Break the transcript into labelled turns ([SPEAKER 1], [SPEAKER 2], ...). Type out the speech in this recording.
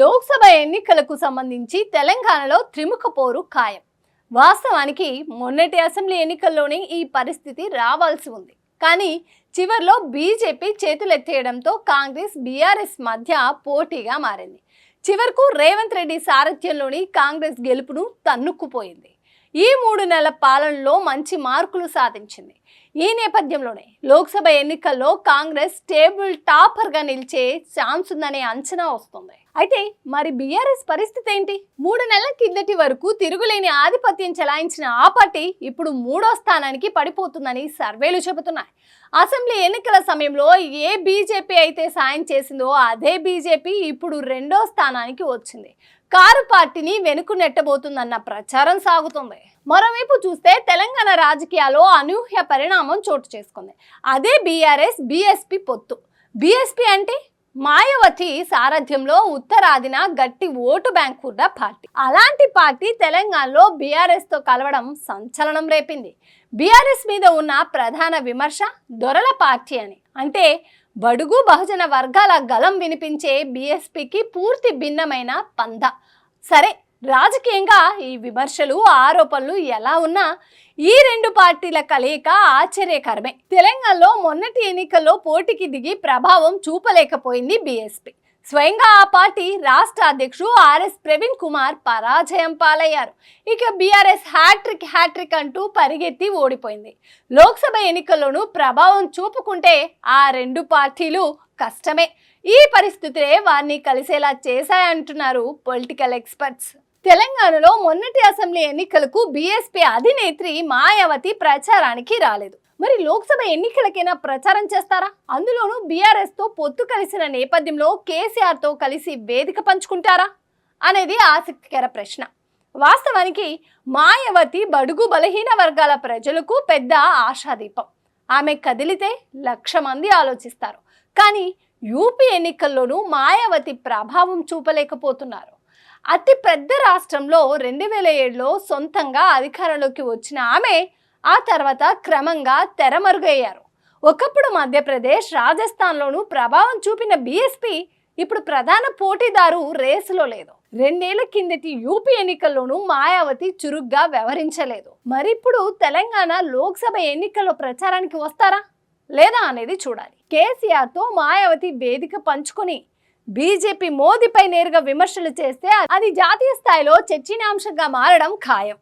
[SPEAKER 1] లోక్సభ ఎన్నికలకు సంబంధించి తెలంగాణలో త్రిముఖ పోరు ఖాయం. వాస్తవానికి మొన్నటి అసెంబ్లీ ఎన్నికల్లోనే ఈ పరిస్థితి రావాల్సి ఉంది. కానీ చివర్లో బీజేపీ చేతులెత్తేయడంతో కాంగ్రెస్ బీఆర్ఎస్ మధ్య పోటీగా మారింది. చివరకు రేవంత్ రెడ్డి సారథ్యంలోని కాంగ్రెస్ గెలుపును తన్నుక్కుపోయింది. ఈ మూడు నెలల పాలనలో మంచి మార్కులు సాధించింది. ఈ నేపథ్యంలోనే లోక్సభ ఎన్నికల్లో కాంగ్రెస్ టేబుల్ టాపర్గా నిలిచే ఛాన్స్ ఉందనే అంచనా వస్తుంది. అయితే మరి బీఆర్ఎస్ పరిస్థితి ఏంటి? మూడు నెలల కిందటి వరకు తిరుగులేని ఆధిపత్యం చెలాయించిన ఆ పార్టీ ఇప్పుడు మూడో స్థానానికి పడిపోతుందని సర్వేలు చెబుతున్నాయి. అసెంబ్లీ ఎన్నికల సమయంలో ఏ బీజేపీ అయితే సాయం చేసిందో అదే బీజేపీ ఇప్పుడు రెండో స్థానానికి వచ్చింది. కారు పార్టీని వెనుక నెట్టబోతుందన్న ప్రచారం సాగుతుంది. మరోవైపు చూస్తే తెలంగాణ రాజకీయాల్లో అనూహ్య పరిణామం చోటు చేసుకుంది. అదే బీఆర్ఎస్ బీఎస్పీ పొత్తు. బీఎస్పీ అంటే మాయావతి సారథ్యంలో ఉత్తరాదిన గట్టి ఓటు బ్యాంక్ కూడా పార్టీ. అలాంటి పార్టీ తెలంగాణలో బీఆర్ఎస్తో కలవడం సంచలనం రేపింది. బీఆర్ఎస్ మీద ఉన్న ప్రధాన విమర్శ దొరల పార్టీ అని. అంటే బడుగు బహుజన వర్గాల గలం వినిపించే బీఎస్పీకి పూర్తి భిన్నమైన పంద సరే రాజకీయంగా ఈ విమర్శలు ఆరోపణలు ఎలా ఉన్నా ఈ రెండు పార్టీల కలయిక ఆశ్చర్యకరమే. తెలంగాణలో మొన్నటి ఎన్నికల్లో పోటీకి దిగి ప్రభావం చూపలేకపోయింది బీఎస్పీ. స్వయంగా ఆ పార్టీ రాష్ట్ర అధ్యక్షుడు ఆర్ఎస్ ప్రవీణ్ కుమార్ పరాజయం పాలయ్యారు. ఇక బీఆర్ఎస్ హ్యాట్రిక్ హ్యాట్రిక్ అంటూ పరిగెత్తి ఓడిపోయింది. లోక్సభ ఎన్నికల్లోనూ ప్రభావం చూపుకుంటే ఆ రెండు పార్టీలు కష్టమే. ఈ పరిస్థితులే వారిని కలిసేలా చేశాయంటున్నారు పొలిటికల్ ఎక్స్పర్ట్స్. తెలంగాణలో మొన్నటి అసెంబ్లీ ఎన్నికలకు బీఎస్పీ అధినేత్రి మాయావతి ప్రచారానికి రాలేదు. మరి లోక్సభ ఎన్నికలకైనా ప్రచారం చేస్తారా? అందులోనూ బీఆర్ఎస్తో పొత్తు కలిసిన నేపథ్యంలో కేసీఆర్తో కలిసి వేదిక పంచుకుంటారా? అనేది ఆసక్తికర ప్రశ్న. వాస్తవానికి మాయావతి బడుగు బలహీన వర్గాల ప్రజలకు పెద్ద ఆశాదీపం. ఆమె కదిలితే లక్ష మంది ఆలోచిస్తారు. కానీ యూపీ ఎన్నికల్లోనూ మాయావతి ప్రభావం చూపలేకపోతున్నారు. అతి పెద్ద రాష్ట్రంలో రెండు వేల ఏడులో సొంతంగా అధికారంలోకి వచ్చిన ఆమె ఆ తర్వాత క్రమంగా తెరమరుగయ్యారు ఒకప్పుడు మధ్యప్రదేశ్ రాజస్థాన్లోనూ ప్రభావం చూపిన బీఎస్పీ ఇప్పుడు ప్రధాన పోటీదారు రేసులో లేదు. రెండేళ్ళ కిందటి యూపీ ఎన్నికల్లోనూ మాయావతి చురుగ్గా వ్యవహరించలేదు. మరిప్పుడు తెలంగాణ లోక్సభ ఎన్నికల్లో ప్రచారానికి వస్తారా? లేదా అనేది చూడాలి. కేసీఆర్తో మాయావతి వేదిక పంచుకొని బీజేపీ మోదీపై నేరుగా విమర్శలు చేస్తే అది జాతీయ స్థాయిలో చర్చనీయాంశంగా మారడం ఖాయం.